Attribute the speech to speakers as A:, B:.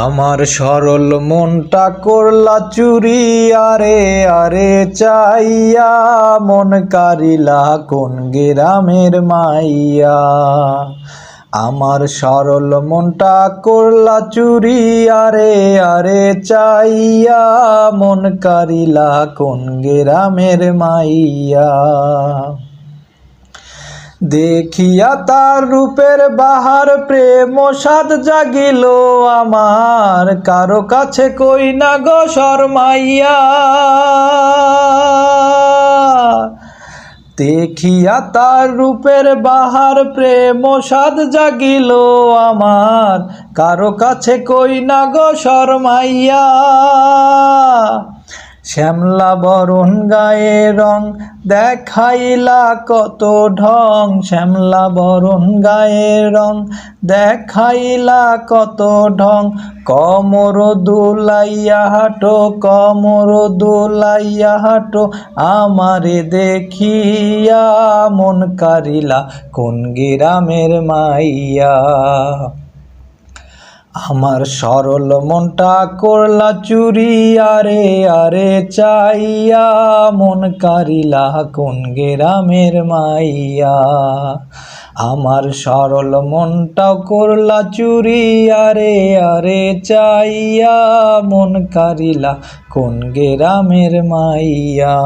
A: আমার সরল মনটা করলা চুরি, আরে আরে, চাইয়া মন কারিলা কোন গ্রামের মাইয়া। আমার সরল মনটা করলা চুরি, আরে আরে, চাইয়া মন কারিলা কোন গ্রামের মাইয়া। দেখিয়া তার রূপের বাহার প্রেম সাদ জাগিল আমার। কারও কাছে কই না গো শর্মাইয়া? দেখিয়া তার রূপের বাহার প্রেম সাদ জাগিল আমার। কারও কাছে কই না গো শর্মাইয়া? শ্যামলা বরণ গায়ে রং দেখাইলা কত ঢং। শ্যামলা বরণ গায়ে রং দেখাইলা কত ঢং। কমর দুলাইয়া হাঁটো, কমর দুলাইয়া হাঁটো, আমারে দেখিয়া মন কারিলা কোন গ্রামের মাইয়া। আমার সরল মনটা করলা চুরি, আরে আরে চাইয়া। মন কারিলা কোন গেরামের মাইয়া। আমার সরল মনটাও করলা চুরি, আরে আরে চাইয়া। মন কারিলা কোন গেরামের মাইয়া।